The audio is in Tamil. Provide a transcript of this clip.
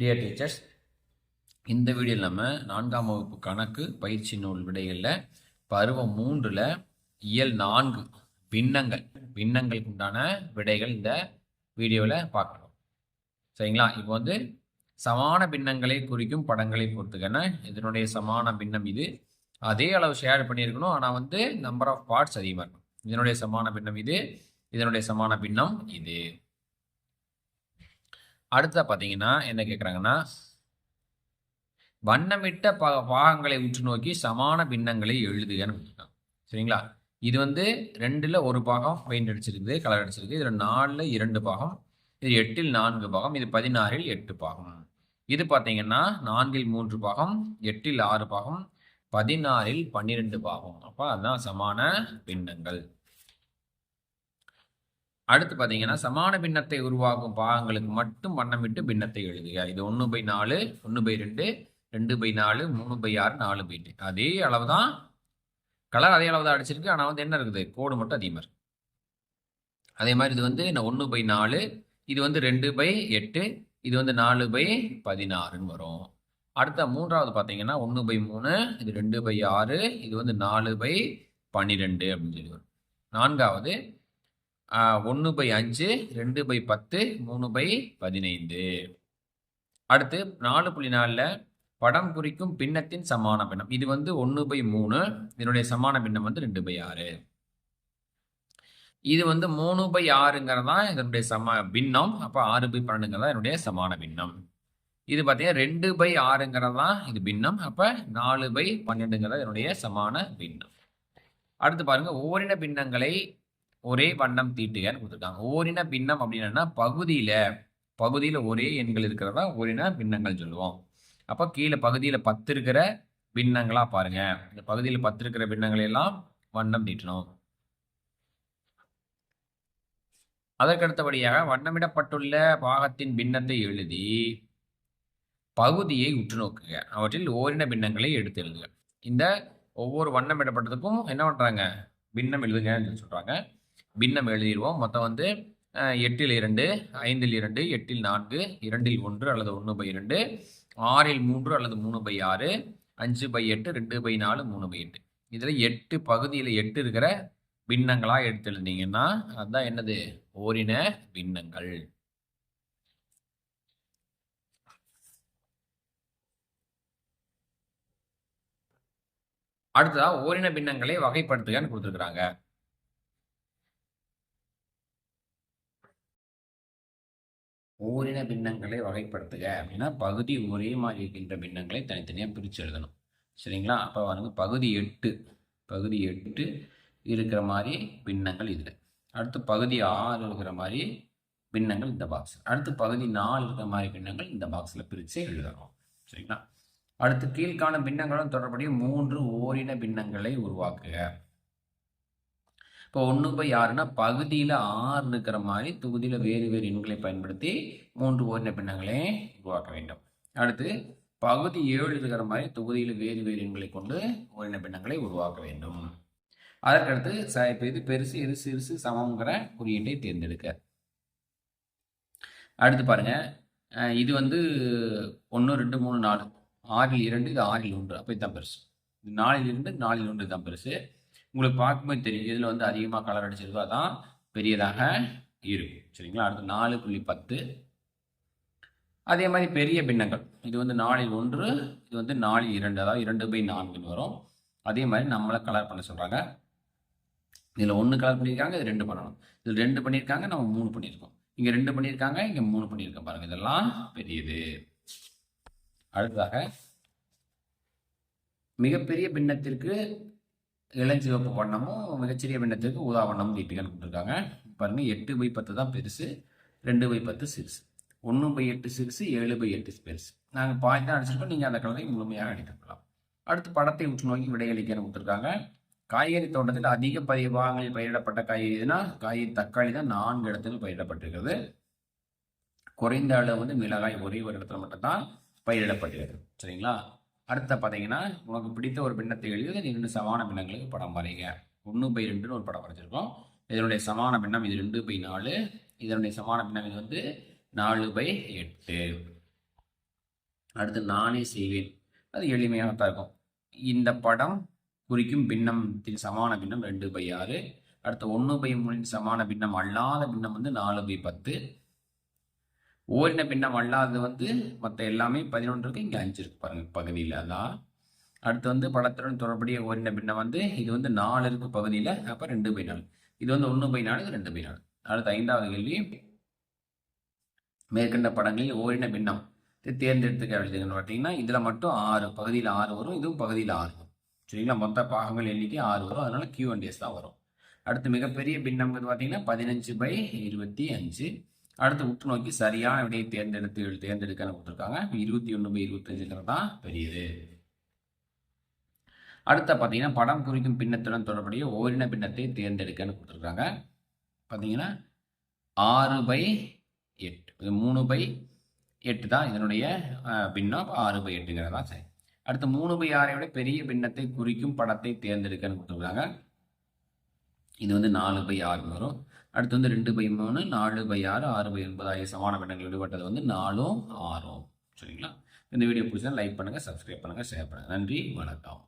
டியர் டீச்சர்ஸ் இந்த வீடியோவில் நம்ம நான்காம் வகுப்பு கணக்கு பயிற்சி நூல் விடைகளில் பருவம் மூன்றில் இயல் நான்கு பின்னங்கள் பின்னங்களுக்கு உண்டான விடைகள் இந்த வீடியோவில் பார்க்கணும். சரிங்களா? இப்போ வந்து சமான பின்னங்களை குறிக்கும் படங்களை பொறுத்துக்கன இதனுடைய சமான பின்னம் இது. அதே அளவு ஷேர் பண்ணியிருக்கணும். ஆனால் வந்து நம்பர் ஆஃப் பார்ட்ஸ் அதிகமாக இருக்கும் இதனுடைய சமான பின்னம் இது. இதனுடைய சமான பின்னம் இது. அடுத்த பார்த்தீங்கன்னா என்ன கேட்குறாங்கன்னா வண்ணமிட்ட ப பாகங்களை உற்று நோக்கி சமான பின்னங்களை எழுதுகன்னு கொடுத்துருக்காங்க. சரிங்களா? இது வந்து ரெண்டில் ஒரு பாகம் பெயிண்ட் அடிச்சிருக்குது கலர் அடிச்சிருக்கு இதில் நாலில் இரண்டு பாகம் இது எட்டில் நான்கு பாகம் இது பதினாறில் எட்டு பாகம். இது பார்த்தீங்கன்னா நான்கில் மூன்று பாகம் எட்டில் ஆறு பாகம் பதினாறில் பன்னிரெண்டு பாகம். அப்போ அதுதான் சமான பின்னங்கள். அடுத்து பார்த்தீங்கன்னா சமான பின்னத்தை உருவாக்கும் பாகங்களுக்கு மட்டும் வண்ணமிட்டு பின்னத்தை எழுதுக. இது ஒன்று பை நாலு ஒன்று பை ரெண்டு ரெண்டு பை நாலு மூணு பை ஆறு நாலு பை எட்டு அதே அளவு தான் கலர் அதே அளவு தான் அடிச்சிருக்கு. ஆனால் வந்து என்ன இருக்குது? கோடு மட்டும் அதிகமாக இருக்குது அதே மாதிரி இது வந்து ஒன்று பை நாலு இது வந்து ரெண்டு பை எட்டு இது வந்து நாலு பை பதினாறுன்னு வரும். அடுத்த மூன்றாவது பார்த்தீங்கன்னா ஒன்று பை மூணு இது ரெண்டு பை ஆறு இது வந்து நாலு பை பன்னிரெண்டு அப்படின்னு சொல்லி வரும். நான்காவது ஒன்று பை அஞ்சு ரெண்டு பை பத்து மூணு பை பதினைந்து. அடுத்து நாலு புள்ளி நாலில் படம் குறிக்கும் பின்னத்தின் சமான பின்னம். இது வந்து ஒன்று பை மூணு இதனுடைய சமான பின்னம் வந்து ரெண்டு பை ஆறு. இது வந்து மூணு பை ஆறுங்கிறது தான் இதனுடைய சம பின்னம். அப்போ ஆறு பை பன்னெண்டுங்கிறது தான் என்னுடைய சமான பின்னம். இது பார்த்தீங்கன்னா ரெண்டு பை ஆறுங்கிறது தான் இது பின்னம். அப்போ நாலு பை பன்னெண்டுங்கிறது என்னுடைய சமான பின்னம். அடுத்து பாருங்கள் ஓரின பின்னங்களை ஒரே வண்ணம் தீட்டுகன்னு கொடுத்துருக்காங்க. ஓரின பின்னம் அப்படின்னா பகுதியில் பகுதியில் ஒரே எண்கள் இருக்கிறதா ஓரின பின்னங்கள் சொல்லுவோம். அப்போ கீழே பகுதியில் பத்து இருக்கிற பின்னங்களாக பாருங்க. இந்த பகுதியில் பத்து இருக்கிற பின்னங்களை எல்லாம் வண்ணம் தீட்டணும். அதற்கடுத்தபடியாக வண்ணமிடப்பட்டுள்ள பாகத்தின் பின்னத்தை எழுதி பகுதியை உற்று நோக்குங்க அவற்றில் ஓரின பின்னங்களை எடுத்து எழுதுங்க இந்த ஒவ்வொரு வண்ணமிடப்பட்டதுக்கும் என்ன பண்ணுறாங்க பின்னம் எழுதுங்கன்னு சொல்கிறாங்க பின்னம் எழுதிடுவோம். மொத்தம் வந்து எட்டில் இரண்டு ஐந்தில் இரண்டு எட்டில் நான்கு இரண்டில் ஒன்று அல்லது ஒன்று பை இரண்டு ஆறில் மூன்று அல்லது மூணு பை ஆறு அஞ்சு பை எட்டு ரெண்டு பை நாலு மூணு பை எட்டு. இதில் எட்டு பகுதியில் எட்டு இருக்கிற பின்னங்களாக எடுத்து எழுந்தீங்கன்னா அதுதான் என்னது? ஓரின பின்னங்கள். அடுத்ததா ஓரின பின்னங்களை வகைப்படுத்துகன்னு கொடுத்துருக்குறாங்க. ஓரின பின்னங்களை வகைப்படுத்துக அப்படின்னா பகுதி ஒரே மாதிரி இருக்கின்ற பின்னங்களை தனித்தனியாக பிரித்து எழுதணும். சரிங்களா? அப்போ வந்து பகுதி எட்டு பகுதி எட்டு இருக்கிற மாதிரி பின்னங்கள் இதில். அடுத்து பகுதி ஆறு இருக்கிற மாதிரி பின்னங்கள் இந்த பாக்ஸ் அடுத்து பகுதி நாலு இருக்கிற மாதிரி பின்னங்கள் இந்த பாக்ஸில் பிரித்து எழுதணும். சரிங்களா? அடுத்து கீழ்காண பின்னங்களும் தொடர்புடைய மூன்று ஓரின பின்னங்களை உருவாக்குக. இப்போ ஒன்று பை ஆறுனா பகுதியில் ஆறு இருக்கிற மாதிரி தொகுதியில் வேறு வேறு எண்களை பயன்படுத்தி மூன்று ஓரின பின்னங்களை உருவாக்க வேண்டும். அடுத்து பகுதி ஏழு இருக்கிற மாதிரி தொகுதியில் வேறு வேறு எண்களை கொண்டு ஓரின பின்னங்களை உருவாக்க வேண்டும். அதற்கடுத்து ச இப்போ இது பெருசு எது சிறுசு சமங்கிற குறியீட்டை தேர்ந்தெடுக்க. அடுத்து பாருங்க இது வந்து ஒன்று ரெண்டு மூணு நாலு ஆறில் இரண்டு இது ஆறில் ஒன்று. அப்போ இதுதான் பெருசு. நாலில் இரண்டு நாலில் ஒன்று தான் பெருசு. உங்களுக்கு பார்க்கும்போது தெரியும் இதில் வந்து அதிகமாக கலர் அடிச்சிருக்கோ அதான் பெரியதாக இருக்கும். சரிங்களா? அடுத்து நாலு புள்ளி பத்து. அதே மாதிரி பெரிய பின்னங்கள். இது வந்து நாலில் ஒன்று இது வந்து நாலில் இரண்டு அதாவது இரண்டு பை நான்குன்னு வரும். அதே மாதிரி நம்மளை கலர் பண்ண சொல்கிறாங்க இதில் ஒன்று கலர் பண்ணியிருக்காங்க இது ரெண்டு பண்ணணும். இதில் ரெண்டு பண்ணியிருக்காங்க நம்ம மூணு பண்ணியிருக்கோம். இங்கே ரெண்டு பண்ணியிருக்காங்க இங்கே மூணு பண்ணியிருக்கோம் பாருங்கள் இதெல்லாம் பெரியது. அடுத்ததாக மிகப்பெரிய பின்னத்திற்கு இளஞ்சிவப்பு வண்ணமும் மிகச்சிறிய வண்ணத்துக்கு ஊதா வண்ணமும் தீட்டுகள் கொடுத்துருக்காங்க. பாருங்கள் எட்டு பை பத்து தான் பெருசு ரெண்டு பை பத்து சிறுசு. ஒன்று பை எட்டு சிறுசு ஏழு பை எட்டு பெருசு. நாங்கள் பாய் தான் அடிச்சிருக்கோம் நீங்கள் அந்த கலரை முழுமையாக அடித்துக்கலாம் அடுத்து படத்தை உற்று நோக்கி விடையளிக்கன்னு கொடுத்துருக்காங்க. காய்கறி தோட்டத்தில் அதிக பதிய பாகங்களில் பயிரிடப்பட்ட காய்கறி எதுனா காய்கறி தக்காளி தான் நான்கு இடத்துல பயிரிடப்பட்டிருக்கிறது. குறைந்த அளவு வந்து மிளகாய் ஒரே ஒரு இடத்துல மட்டும்தான் பயிரிடப்பட்டிருக்கிறது. சரிங்களா? அடுத்த பார்த்தீங்கன்னா உனக்கு பிடித்த ஒரு பின்னத்தை எழுதி ரெண்டு சமான பின்னங்களுக்கு படம் வரைங்க. ஒன்று பை ரெண்டுன்னு ஒரு படம் வரைஞ்சிருக்கோம். இதனுடைய சமான பின்னம் இது ரெண்டு பை நாலு. இதனுடைய சமான பின்னம் இது வந்து நாலு பை எட்டு. அடுத்து நானே செய்வேன். அது எளிமையாக தான் இருக்கும். இந்த படம் குறிக்கும் பின்னத்தின் சமான பின்னம் ரெண்டு பை ஆறு. அடுத்து ஒன்று பை மூணின் சமான பின்னம் அல்லாத பின்னம் வந்து நாலு பை பத்து. ஓரின பின்னம் அல்லாதது வந்து மற்ற எல்லாமே பதினொன்று இருக்கு இங்கே அஞ்சு இருக்கு பாருங்க பகுதியில் அதான். அடுத்து வந்து படத்துடன் தொடர்புடைய ஓரின பின்னம் வந்து இது வந்து நாலு இருக்கு பகுதியில் அப்போ ரெண்டு பை நாலு. இது வந்து ஒன்று பை நாலு இது ரெண்டு பை நாலு. அடுத்து ஐந்தாவது கேள்வி. மேற்கண்ட படங்களில் ஓரின பின்னம் இது தேர்ந்தெடுத்துக்க எழுதுங்கன்னு பார்த்தீங்கன்னா இதில் மட்டும் ஆறு பகுதியில் ஆறு வரும் இதுவும் பகுதியில் ஆறு வரும். சரிங்களா? மொத்த பாகங்கள் எண்ணிக்கை ஆறு வரும் அதனால் கியூ அண்ட் எஸ் தான் வரும். அடுத்து மிகப்பெரிய பின்னம் பார்த்தீங்கன்னா பதினஞ்சு பை இருபத்தி அஞ்சு. அடுத்து உற்று நோக்கி சரியான விடையை தேர்ந்தெடுத்து தேர்ந்தெடுக்கன்னு கொடுத்துருக்காங்க? இருபத்தி ஒன்று பை இருபத்தஞ்சுங்கிறது தான் பெரியது. அடுத்த பார்த்தீங்கன்னா படம் குறிக்கும் பின்னத்துடன் தொடர்புடைய ஓரின பின்னத்தை தேர்ந்தெடுக்கன்னு கொடுத்துருக்காங்க? பார்த்தீங்கன்னா ஆறு பை எட்டு. இது மூணு பை எட்டு தான் இதனுடைய பின்னம். ஆறு பை எட்டுங்கிறது? தான் சரி. அடுத்து மூணு பை ஆறை விட பெரிய பின்னத்தை குறிக்கும் படத்தை தேர்ந்தெடுக்கன்னு கொடுத்துருக்காங்க? இது வந்து நாலு பை ஆறு வரும். அடுத்து வந்து ரெண்டு பை மூணு நாலு பை ஆறு ஆறு பை ஒன்பது ஆகிய சமான பின்னங்கள் விடுபட்டது வந்து நாலும் ஆறும். சரிங்களா? இந்த வீடியோ பிடிச்சா லைக் பண்ணுங்கள் சப்ஸ்கிரைப் பண்ணுங்கள் ஷேர் பண்ணுங்கள் நன்றி வணக்கம்.